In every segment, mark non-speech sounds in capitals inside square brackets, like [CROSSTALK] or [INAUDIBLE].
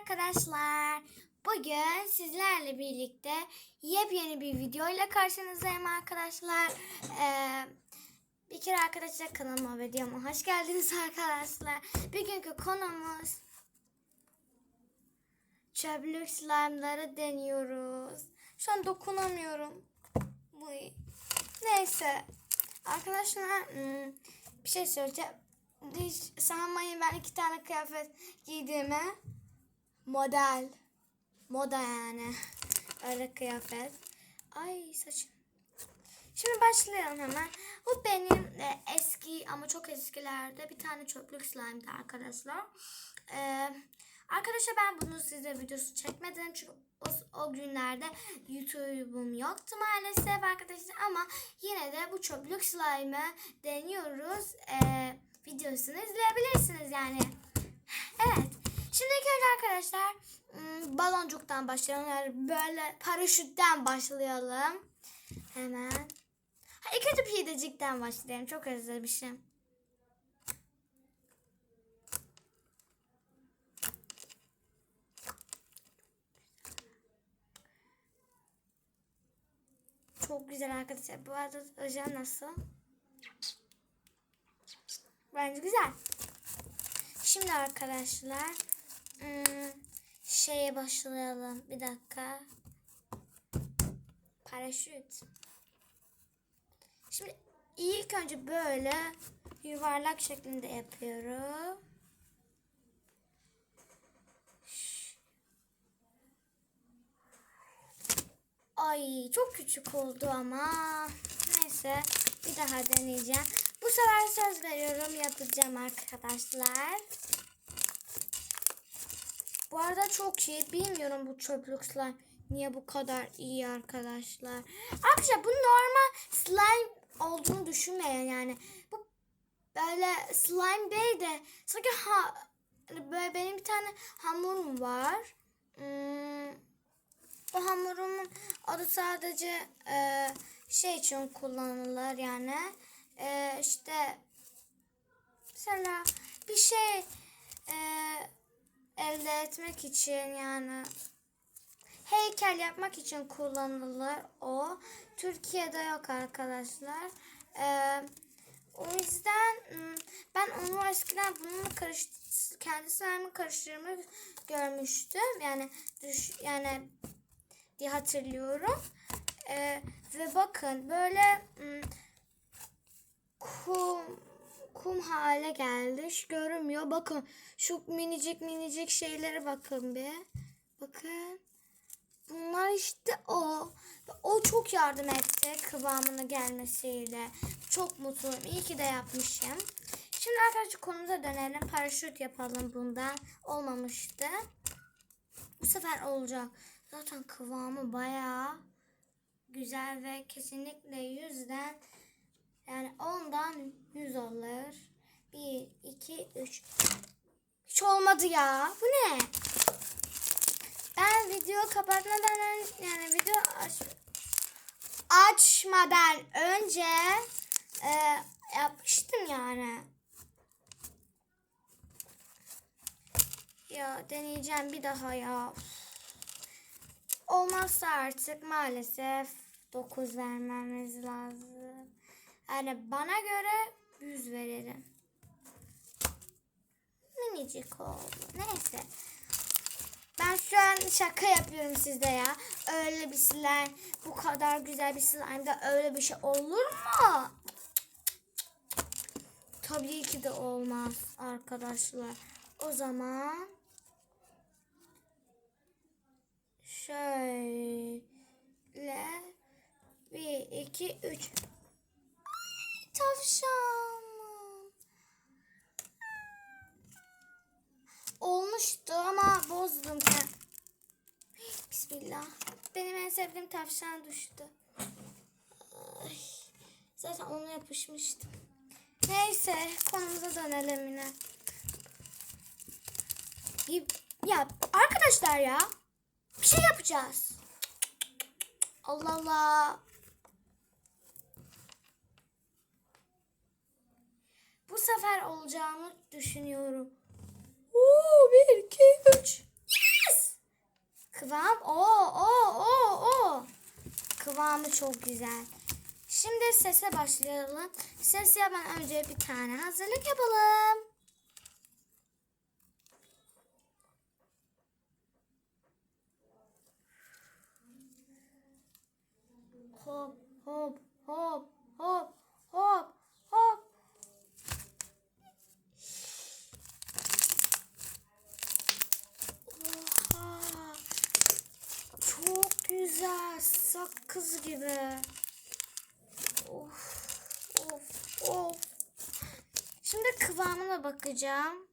arkadaşlar. Bugün sizlerle birlikte yepyeni bir video ile karşınızdayım arkadaşlar. Ee, bir kere arkadaşlar kanalıma videoma hoş geldiniz [LAUGHS] arkadaşlar. Bugünkü konumuz çöplük slime'ları deniyoruz. Şu an dokunamıyorum. Bu neyse. Arkadaşlar hmm, bir şey söyleyeceğim. Hiç sanmayın ben iki tane kıyafet giydiğime model. Moda yani. Öyle kıyafet. Ay saçım. Şimdi başlayalım hemen. Bu benim e, eski ama çok eskilerde bir tane çöplük slime'dı arkadaşlar. Ee, arkadaşlar ben bunu size videosu çekmedim çünkü o, o günlerde YouTube'um yoktu maalesef arkadaşlar ama yine de bu çöplük slime'ı deniyoruz. Ee, videosunu izleyebilirsiniz yani. Evet. Şimdi ilk arkadaşlar ım, baloncuktan başlayalım. Yani böyle paraşütten başlayalım. Hemen. Ha, ilk önce pidecikten başlayalım. Çok özlemişim. Çok güzel arkadaşlar. Bu arada özel nasıl? Bence güzel. Şimdi arkadaşlar ım, şeye başlayalım. Bir dakika. Paraşüt. Şimdi ilk önce böyle yuvarlak şeklinde yapıyorum. Ay çok küçük oldu ama. Neyse bir daha deneyeceğim. Bu sefer söz veriyorum yapacağım arkadaşlar. Bu arada çok iyi. Bilmiyorum bu çöplük slime niye bu kadar iyi arkadaşlar. Arkadaşlar bu normal slime olduğunu düşünmeyin yani. Bu böyle slime değil de sanki ha, böyle benim bir tane hamurum var. Hmm, o hamurumun adı sadece e, şey için kullanılır yani. E, işte mesela bir şey e, elde etmek için yani heykel yapmak için kullanılır o. Türkiye'de yok arkadaşlar. Ee, o yüzden ım, ben onu eskiden bununla karış kendi slime'ı karıştırmayı görmüştüm. Yani düş yani diye hatırlıyorum. Ee, ve bakın böyle ım, kum kum hale geldi. Şu görünmüyor. Bakın şu minicik minicik şeylere bakın bir. Bakın. Bunlar işte o. O çok yardım etti kıvamına gelmesiyle. Çok mutluyum. İyi ki de yapmışım. Şimdi arkadaşlar konumuza dönelim. Paraşüt yapalım bundan. Olmamıştı. Bu sefer olacak. Zaten kıvamı bayağı güzel ve kesinlikle yüzden yani ondan yüz olur. Bir, iki, üç. Hiç olmadı ya. Bu ne? Ben video kapatmadan önce yani video aç, açmadan önce e, yapmıştım yani. Ya deneyeceğim bir daha ya. Olmazsa artık maalesef 9 vermemiz lazım. Yani bana göre 100 veririm. Minicik oldu. Neyse. Ben şu an şaka yapıyorum sizde ya. Öyle bir slime, bu kadar güzel bir slime'da öyle bir şey olur mu? Tabii ki de olmaz arkadaşlar. O zaman şöyle bir, iki, üç. Tavşanım. Olmuştu ama bozdum ben. Bismillah. Benim en sevdiğim tavşan düştü. Ay, zaten ona yapışmıştım. Neyse konumuza dönelim yine. Ya arkadaşlar ya bir şey yapacağız. Allah Allah. Bu sefer olacağını düşünüyorum. Oo, bir, iki, üç. Kıvam o o o o. Kıvamı çok güzel. Şimdi sese başlayalım. Ses yapmadan önce bir tane hazırlık yapalım. Hop hop hop hop hop. Oha. Çok güzel. Sakız gibi. Of of of. Şimdi kıvamına bakacağım.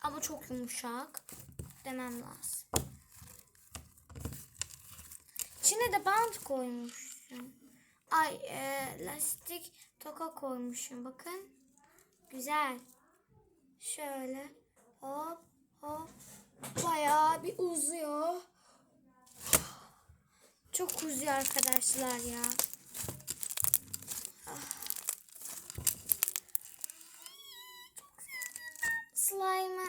Ama çok yumuşak. Demem lazım. İçine de bant koymuşum. Ay e, lastik toka koymuşum. Bakın. Güzel. Şöyle. Hop hop. Bayağı bir uzuyor. Çok uzuyor arkadaşlar ya. Ah. Slime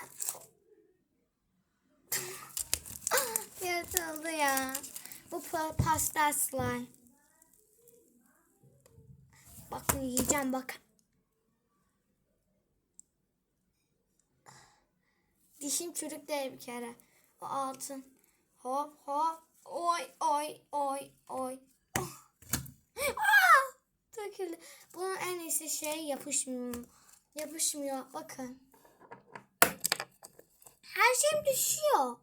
Yırtıldı ya. Bu pa- pastel slime. Bakın yiyeceğim bakın. Dişim çürük değil bir kere. O altın. Hop hop. Oy oy oy oy. Ah! Döküldü. Bunun en iyisi şey yapışmıyor. Yapışmıyor. Bakın. Her şeyim düşüyor.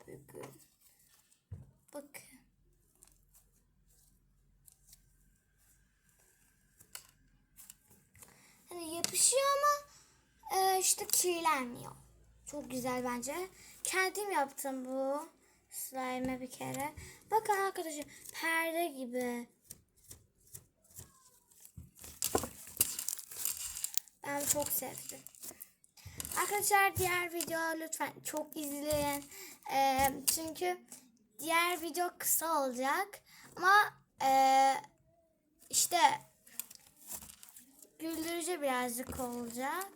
Bakın. Bakın. Hani yapışıyor ama e, işte kirlenmiyor. Çok güzel bence. Kendim yaptım bu slime bir kere. Bakın arkadaşlar perde gibi. Ben çok sevdim. Arkadaşlar diğer video lütfen çok izleyin. Ee, çünkü diğer video kısa olacak. Ama ee, işte güldürücü birazcık olacak.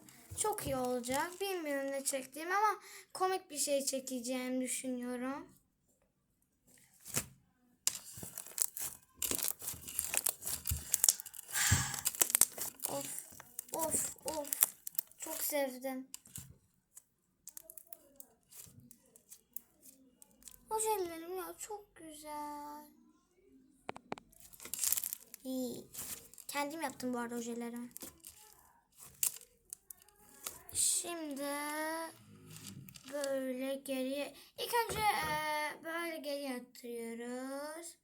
Çok iyi olacak. Bilmiyorum ne çektiğim ama komik bir şey çekeceğimi düşünüyorum. Of of of. Çok sevdim. Ojelerim ya çok güzel. İyi. Kendim yaptım bu arada ojelerimi. Şimdi böyle geriye ilk önce e, böyle geriye attırıyoruz.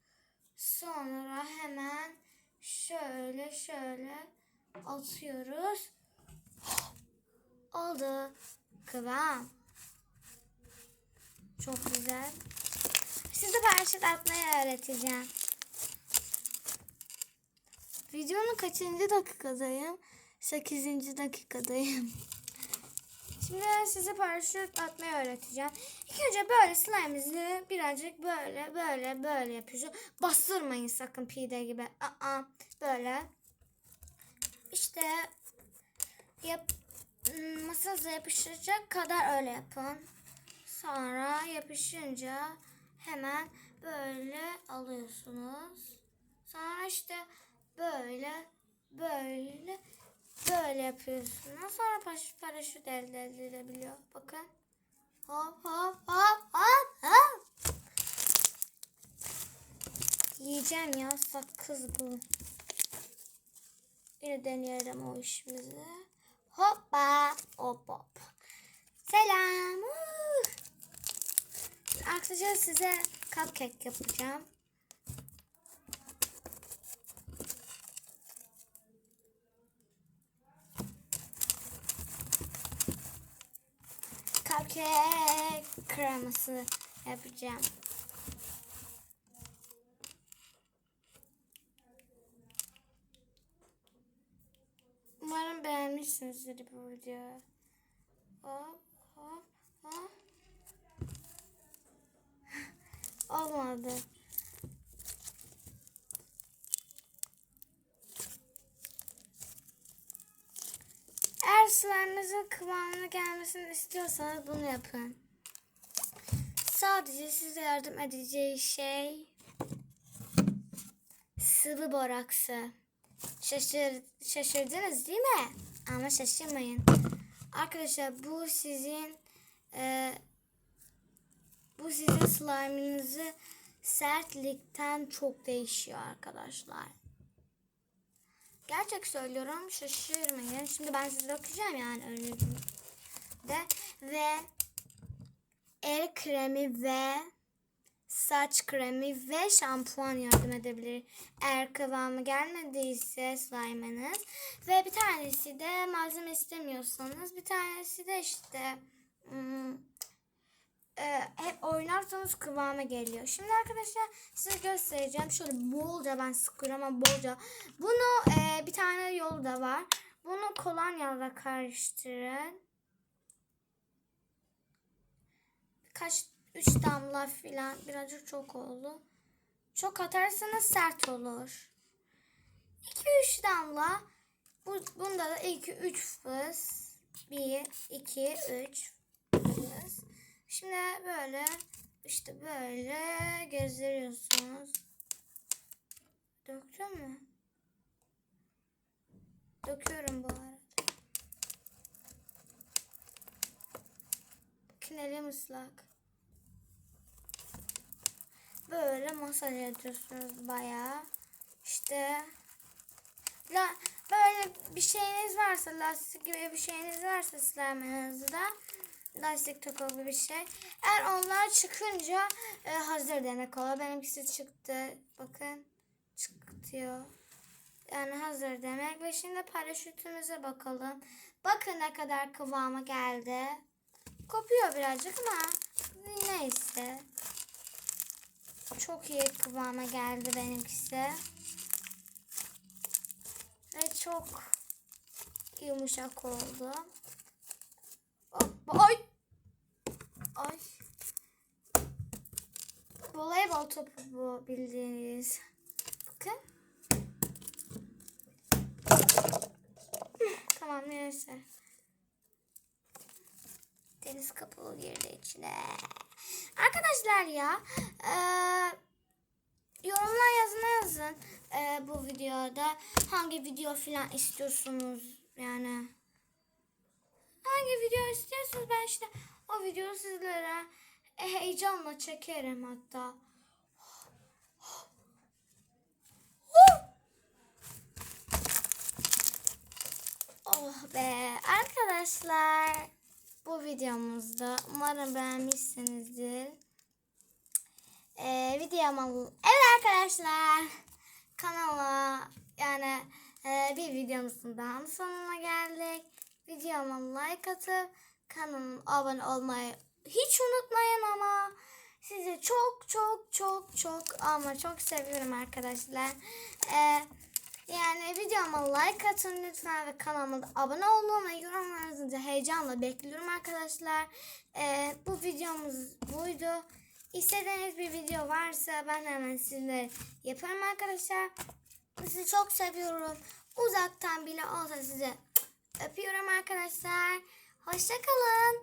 Sonra hemen şöyle şöyle atıyoruz. Oldu. Kıvam. Çok güzel. Size paraşüt atmayı öğreteceğim. Videonun kaçıncı dakikadayım? 8. dakikadayım. Şimdi size paraşüt atmayı öğreteceğim. İlk önce böyle slime'ımızı birazcık böyle böyle böyle yapıyoruz. Bastırmayın sakın pide gibi. Aa, böyle. İşte yap masanıza yapışacak kadar öyle yapın. Sonra yapışınca hemen böyle alıyorsunuz. Sonra işte böyle böyle böyle yapıyorsunuz. Sonra paraşüt, elde edilebiliyor. Bakın. Hop hop hop hop hop. Yiyeceğim ya sakız bu. Yine deneyelim o işimizi. Hoppa hop hop. Selam. Arkadaşlar size cupcake yapacağım. Cupcake kreması yapacağım. Umarım beğenmişsinizdir bu videoyu. Hop Olmadı. Eğer slime'ınızın kıvamına gelmesini istiyorsanız bunu yapın. Sadece size yardım edeceği şey sıvı boraksı. Şaşır, şaşırdınız değil mi? Ama şaşırmayın. Arkadaşlar bu sizin e, bu sizin slime'ınızı sertlikten çok değişiyor arkadaşlar. Gerçek söylüyorum şaşırmayın. Şimdi ben size okuyacağım yani önünüzde. Ve el kremi ve saç kremi ve şampuan yardım edebilir. Eğer kıvamı gelmediyse slime'ınız. Ve bir tanesi de malzeme istemiyorsanız bir tanesi de işte hmm, e, oynarsanız kıvama geliyor. Şimdi arkadaşlar size göstereceğim. Şöyle bolca ben sıkıyorum ama bolca. Bunu e, bir tane yolu da var. Bunu kolonyayla karıştırın. Kaç 3 damla filan birazcık çok oldu. Çok atarsanız sert olur. 2-3 damla. Bu, bunda da 2-3 fıs. 1, 2, 3 fıs. Şimdi böyle işte böyle gezdiriyorsunuz. Döktün mü? Döküyorum bu arada. Bakın ıslak. Böyle masaj ediyorsunuz bayağı. İşte la, böyle bir şeyiniz varsa lastik gibi bir şeyiniz varsa slime'ınızda lastik toka gibi bir şey. Eğer onlar çıkınca e, hazır demek oluyor. Benimkisi çıktı. Bakın çıktı. Yani hazır demek. Ve şimdi paraşütümüze bakalım. Bakın ne kadar kıvama geldi. Kopuyor birazcık ama neyse. Çok iyi kıvama geldi benimkisi. Ve çok yumuşak oldu. Ay. Ay. Voleybol topu bu bildiğiniz. Bakın. Tamam neyse. Deniz kabuğu girdi içine. Arkadaşlar ya eee yorumlar yazına yazın eee, bu videoda hangi video falan istiyorsunuz yani hangi video istiyorsunuz ben işte o videoyu sizlere heyecanla çekerim hatta. Oh be arkadaşlar bu videomuzda umarım beğenmişsinizdir. Ee, videomu evet arkadaşlar kanala yani e, bir videomuzun daha sonuna geldik. Videoma like atıp kanalıma abone olmayı hiç unutmayın ama sizi çok çok çok çok ama çok seviyorum arkadaşlar. Ee, yani videoma like atın lütfen ve kanalıma da abone olun ve yorumlarınızı da heyecanla bekliyorum arkadaşlar. Ee, bu videomuz buydu. İstediğiniz bir video varsa ben hemen sizlere yaparım arkadaşlar. Sizi çok seviyorum. Uzaktan bile olsa size öpüyorum arkadaşlar. Hoşçakalın.